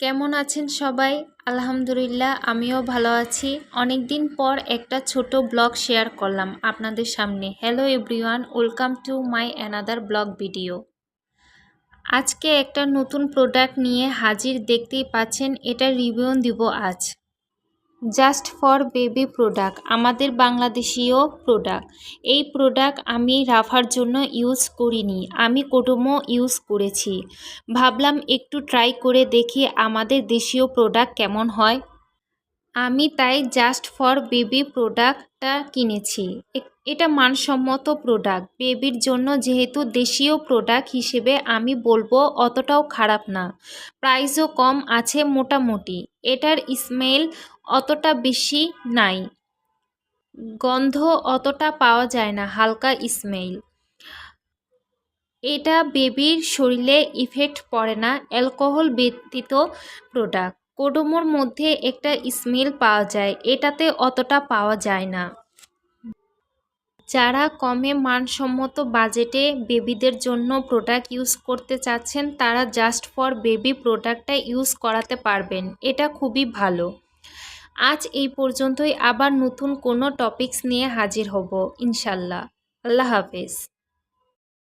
কেমন আছেন সবাই? আলহামদুলিল্লাহ, আমিও ভালো আছি। অনেক দিন পর একটা ছোট ব্লগ শেয়ার করলাম আপনাদের সামনে। Hello everyone, welcome to my another blog video. আজকে একটা নতুন প্রোডাক্ট নিয়ে হাজির দেখতেই পাচ্ছেন, এটা রিভিউ দিব আজ। জাস্ট ফর বেবি প্রোডাক্ট আমাদের বাংলাদেশীয় প্রোডাক্ট এই প্রোডাক্ট আমি রাফার জন্য ইউজ করিনি, আমি কোটোমো ইউজ করেছি। ভাবলাম একটু ট্রাই করে দেখি আমাদের দেশীয় প্রোডাক্ট কেমন হয়। আমি তাই জাস্ট ফর বেবি প্রোডাক্টটা কিনেছি। এটা মানসম্মত প্রোডাক্ট বেবির জন্য যেহেতু দেশীয় প্রোডাক্ট হিসেবে আমি বলব অতটাও খারাপ না। প্রাইসও কম আছে মোটামুটি। এটার স্মেল অতটা বেশি নাই। গন্ধ অতটা পাওয়া যায় না, হালকা স্মেল এটা বেবির শরীরে ইফেক্ট পড়ে না অ্যালকোহল ব্যতীত প্রোডাক্ট কোডোমোর মধ্যে একটা স্মেল পাওয়া যায়, এটাতে অতটা পাওয়া যায় না। যারা কমে মানসম্মত বাজেটে বেবিদের জন্য প্রোডাক্ট ইউজ করতে চাচ্ছেন, তারা জাস্ট ফর বেবি প্রোডাক্টটা ইউজ করাতে পারবেন, এটা খুবই ভালো। আজ এই পর্যন্তই, আবার নতুন কোনো টপিকস নিয়ে হাজির হব, ইনশাল্লাহ। আল্লাহ হাফেজ।